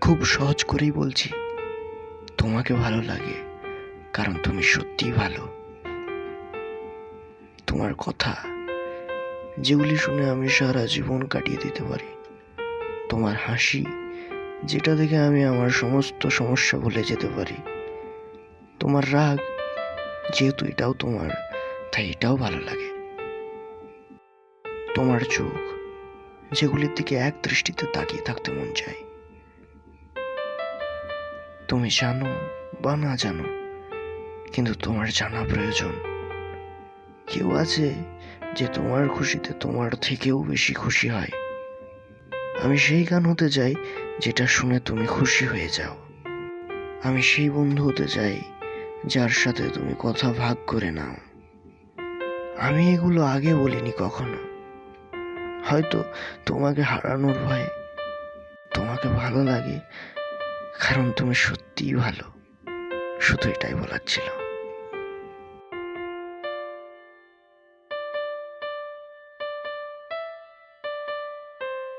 খুব সহজ করেই বলছি, তোমাকে ভালো লাগে, কারণ তুমি সত্যিই ভালো। তোমার কথা, যেগুলি শুনে আমি সারা জীবন কাটিয়ে দিতে পারি। তোমার হাসি, যেটা দেখে আমি আমার সমস্ত সমস্যা ভুলে যেতে পারি। তোমার রাগ, যেহেতু এটাও তোমার, তাই এটাও ভালো লাগে। তোমার চোখ, যেগুলির দিকে এক দৃষ্টিতে তাকিয়ে থাকতে মন চায়। তুমি জানো বা না জানো, কিন্তু তোমার জানা প্রয়োজন। কেউ আছে যে তোমার খুশিতে তোমার থেকেও বেশি খুশি হয়। আমি সেই গান হতে চাই যেটা শুনে তুমি খুশি হয়ে যাও। আমি সেই বন্ধু হতে চাই যার সাথে তুমি কথা ভাগ করে নাও। আমি এগুলো আগে বলিনি কখনো। হয়তো তোমাকে হারানোর ভয়ে তোমাকে ভালো লাগে কারণ তুমি সত্যিই ভালো। শুধু এটাই বলার ছিল।